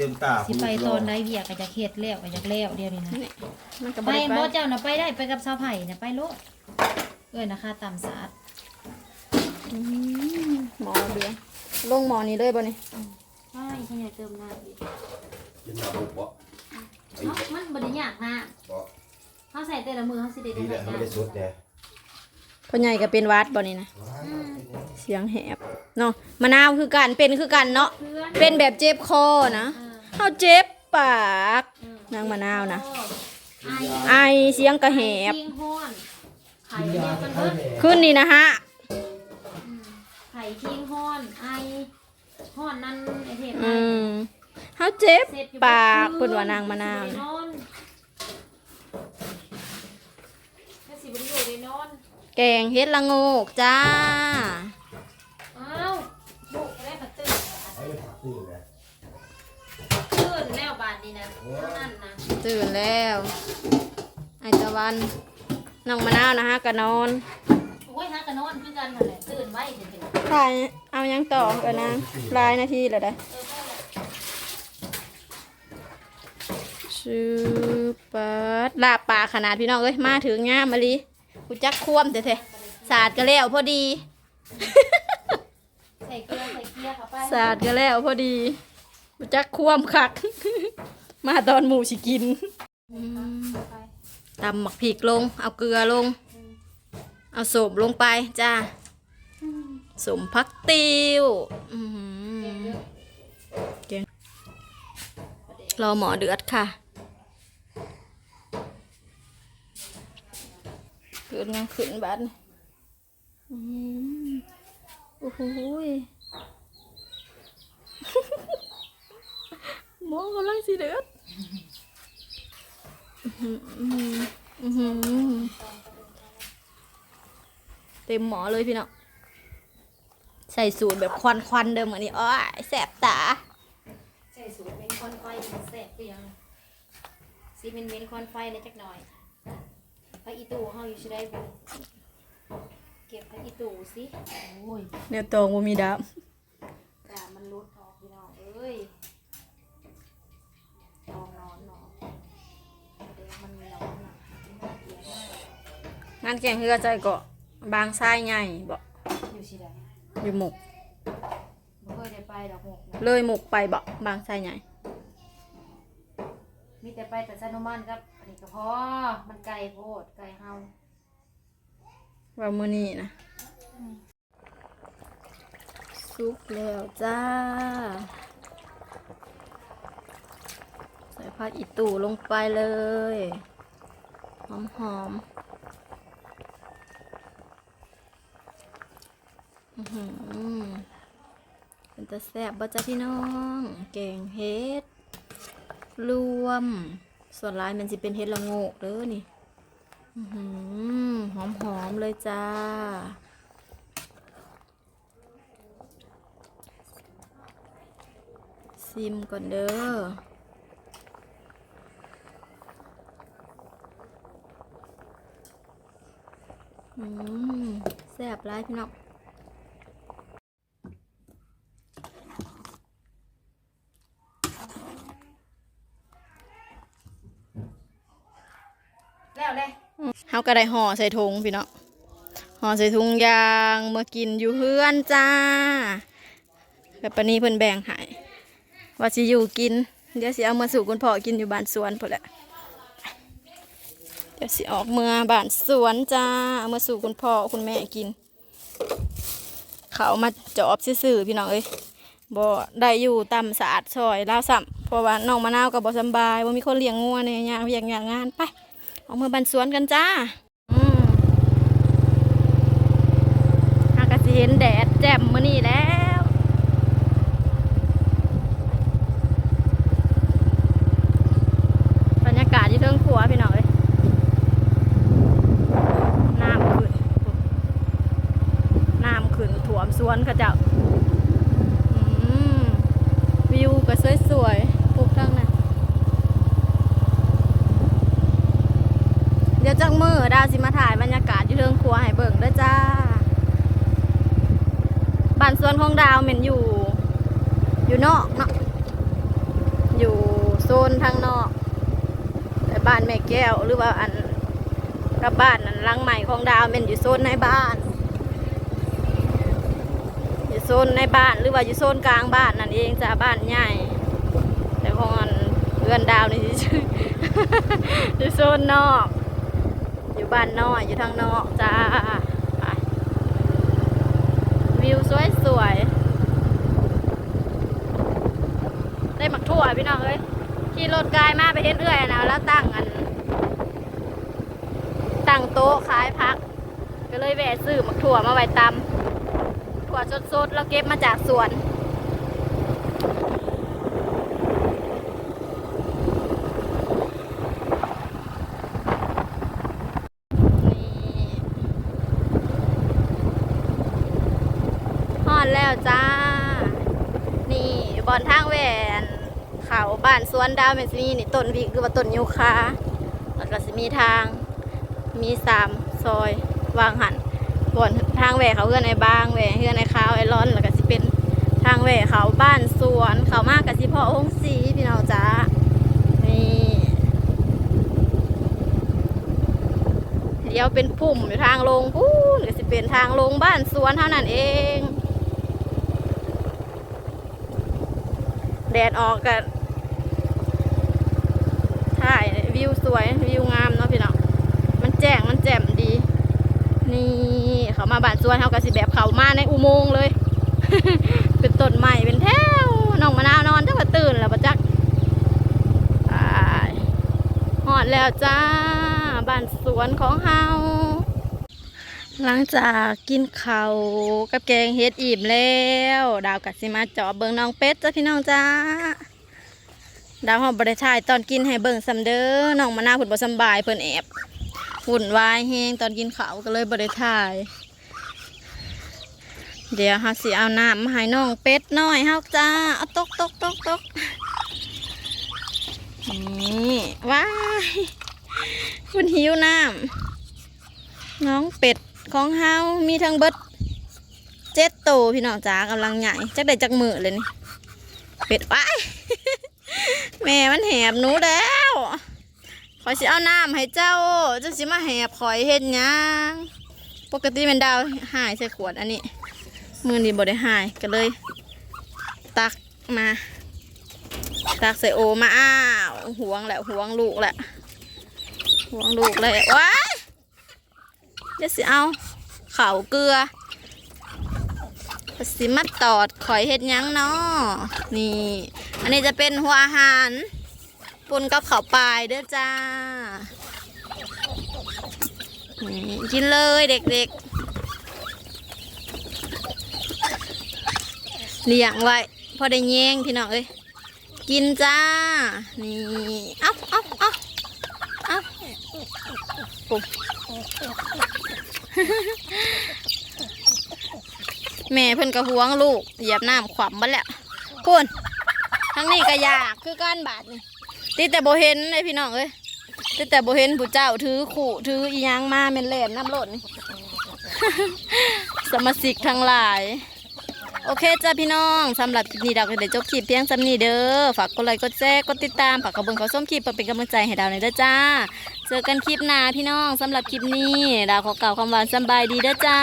เต็มตาสิไปตอนใดเวียก็จะเฮ็ดแล้วก็จะแล้วเดียวนี้นะมันก็ไปบ่ได้ไปบ่เจ้าน่ะไปได้ไปกับสาวไผ่น่ะไปโลดเอ้ยนะคะตำสาดอืมหมอเดือนลงหมอนี้เลยบ่นี่ใช่ฉันอยากเติมน้ำอีกกินหน้าบุกบ่ไอ้เนาะมันบ่ได้ยากนะบ่เฮาใส่แต่ละมือเฮาสิได้ดีแหได้ละใส่ไม่ได้สุดแน่พ่อใหญ่ก็เป็นหวัดบ่นี่นะ เสียงแหบเนาะมะนาวคือกันเป็นคือกันเนาะ เพื่อนเป็นแบบเจ็บคอนะ เออ เฮาเจ็บปากเออนางมะนาวนะไอไอเสียงกระแหบทิ้งห้อนไข่เดียวกันเบิดขึ้นนี่นะฮะอืมไข่ทิ้งห้อนไอห้อนนั่นไอเทพอืมเฮาเจ็บเสร็จอยู่ปากคืเพิ่นว่านางมะนาวสิบ่ได้นะนอนถ้าสิบ่ได้อยู่ได้นอนแกงเฮ็ดละโงกจ้า อ้าวลูกก็ได้มาตื่น ไอ้ผักตื่นเลย ตื่นแล้วบาด นี้นะเท่านั้นนะตื่นแล้วไอตะวันน้องมะนาวนะฮะก็นอนโอ้ยฮะกะนอนคือกันนั่นแหละตื่นไว้เฉยๆถ่ายเอายังต่อกันนะหลายนาทีแล้วได้เออพ่อแหละชื่อเปิดลาบปลาขนาดพี่น้องเอ้ยมาถึงงามมาลีกูจักคว่ำเถอะๆสาดก็แล้วพอดี ใส่เกลือใส่เกลือเข้าไป สาดก็แล้วพอดีกูจักคว่ำคัก มาตอนหมูสิกินเข้าไปตำหมักพริกลง เอาเกลือลง เอาสมลงไปจ้าสมพักติวอื้อหือเก่งรอหมอเดือดค่ะเกิดยังขึ้นบัดนี่อื้อหือโอ้โหยหมอกำลังสิเดือดอื้อหืออื้อหือ เต็มหมอเลยพี่น้องใส่สูตรแบบควันควันๆเดิมเหมือนนี้อ้อยแสบตา ใส่สูตรเป็นควันไฟแซ่บเปียงซีเป็นเม้นควันไฟเลยจักหน่อยพระอีตู่เฮาอยู่ชิได้บ่เก็บพระอีตู่สิโอ้ยเนี่ยตองบ่มีดับกามันรุดออกพี่น้องเอ้ยานแข่งเรือใจเกาะบางทรายใหญ่บ่อยู่ชิได้อยู่หมกบ่เคยได้ไปดอกหมกนะเลยหมกไปบ่บางทรายใหญ่มีแต่ไปแต่ซานุมันครับอันนี้ก็พอมันไกลโพดไกลเฮาว่ามื้อนี้นะซุปแล้วจ้า ใส่ผักอีตู่ลงไปเลย หอมหอมๆอื้อหือ เป็นตะแซ่บบ่จ้าพี่น้อง แกงเฮ็ด รวม ส่วนร้ายมันจะเป็นเฮ็ดละโงกเด้อนี่หอมหอมๆเลยจ้า ซิมก่อนเด้อแซ่บร้ายพี่น้อง แล้วเลย เฮาก็ได้ห่อใส่ถุงพี่เน้องห่อใส่ถุงยางเมื่อกินอยู่เฮือนจ้าแบบปานนี้เพิ่นแบ่งให้ว่าสิอยู่กิน เดี๋ยวสิเอามาสู่คุณพ่อกินอยู่บ้านสวนพุ่นแหละเดี๋ยวสิออกเมื่อบ้านสวนจ้าเอามาสู่คุณพ่อคุณแม่กิน เขามาจอบซื่อพี่น้องเอ้ยบ่ได้อยู่ตำสะอาดซอยลาวซ้ำเพราะว่าน้องมะนาวก็บ่สบายบ่มีคนเลี้ยงงัวเนี่ยยางเวียกยางงานไป ออกมือบันสวนกันจ้าอืมหากสิเห็นแดดแจ่มมื้อนี้แล้วบรรยากาศที่เทิงขัวพี่หน้องเอ้ยน้ำขึ้นน้ำขึ้นถ่วมสวนเขาเจ้าอืมวิวก็สวยๆปลูกทั้งนั้น เดี๋ยวจังมือดาวสิมาถ่ายบรรยากาศอยู่เทิงครัวให้เบิ่งด้วยจ้าบ้านสวนของดาวเหม็นอยู่ อยู่นอกเนาะอยู่โซนทางนอกแต่บ้านแม่แก้วหรือว่าอันกับบ้านนั้นหลังใหม่ของดาวเป็นอยู่โซนในบ้าน อยู่โซนในบ้านหรือว่าอยู่โซนกลางบ้านนั่นเองจ้าบ้านใหญ่ แต่ของอันเรือนดาวนี่ชื่ออยู่โซนนอก บ้านนอกอยู่ทางนอกจ้าวิวสวยสวยๆได้หมักทั่วพี่น้องเอ้ยขี่รถกายมาไปเห็นเอื้อยนะแล้วตั้งอัน ตั้งโต๊ะขายพัก ก็เลยแวะซื้อหมักถั่วมาไว้ตำถั่วสดๆแล้วเก็บมาจากสวนฮอด แล้วจ้า นี่บอนทางแหวนเขาบ้านสวนดาวเมนสิมีนี่ต้นวิกคือว่าต้นยูคาแล้วก็สิมีทาง มีสามซอยวางหันบอนทางแหวกเขาเพื่อนในบางแหวกเพื่อนในขาวไอร้อนแล้วก็สิเป็นทางแหวกเขาบ้านสวนเขามากกับสิพ่อองค์สีพี่น้องจ้านี่เดี๋ยวเป็นพุ่มอยู่ทางลงพูนก็สิเป็นทางลงบ้านสวนเท่านั้นเอง แดดออกกันถ่ายวิวสวยวิวงามเนาะพี่น้องมันแจ้งมันแจ่มดี นี่เขามาบานสวนเขาก็สิแบบเขามาในอุโมงค์เลย เป็นต้นใหม่เป็นแถวน้องมะนาวนอนจังว่าตื่นแล้วปะจักไปหอดแล้วจ้าบ้านสวนของเฮา หลังจากกินข้าวกับแกงเฮ็ดอิ่มแล้ว ดาวกัดสิมาเจาะเบิงน้องเป็ดจ้าพี่น้องจ้าดาวหอบบริถายตอนกินให้เบิ่งซำเด้อน้องมะนาวเพิ่นบ่สบายเพิ่นแอบหุ่นวายแฮงตอนกินข้าวก็เลยบ่ได้ถ่าย เดี๋ยวเฮาสิเอาน้ำมาให้น้องเป็ดน้อยเฮาจ้าเอาตกตกตกตกนี่ว้ายคุณหิวน้ำน้องเป็ด ของเฮามีทั้งเบิดเจ็ดโตพี่น้องจ้ากำลังใหญ่จักได้จักมือเลยนี่เป็ดว้ายแม่มันแหบหนูแล้วขอยสิเอาน้ำให้เจ้าเจ้าสิมาแหบขอยเฮ็ดยังปกติเป็นดาวหายใส่ขวดอันนี้มือนี้บ่ได้หายก็เลย ตักมา ตักใส่โอมาอ้าวหวงแหละหวงลูกแหละหวงลูกเลยว้า เดี๋ยวสิเอาเข่าเกลือสิมาตอดข่อยเฮ็ดยังเนาะนี่ อันนี้จะเป็นหัวอาหารปนกับข้าวปลายเด้อจ้ากินเลยเด็กๆเลี้ยงไว้พอได้แยงพี่น้องเอ้ยกินจ้า นี่เอ้าเอ้าเอ้าเอ้าปุ๊บ แม่เพิ่นกระหวงลูกเหยียบน้ำขวำบัดแล้วคุณทั้งนี้ก็ยากคือการบาดนี่ติแต่โบเห็นเลยพี่น้องเอ้ยติแต่โบเห็นผู้เจ้าถือขู่ถืออียังมาเม็นแหลมน้ำหล่นสมาชิกทั้งหลาย โอเคจ้าพี่น้องสำหรับคลิปนี้ดาวก็เดี๋ยวจบคลิปเพียงสำนี้เด้อฝากกดไลค์กดแชร์กดติดตามฝากกระเบื้องเขาส้มคลิปเพื่อเป็นกำลังใจให้ดาวหน่อยเด้อจ้า เจอกันคลิปหน้าพี่น้องสำหรับคลิปนี้ดาวขอกล่าวคำหวานสบายดีเด้อจ้า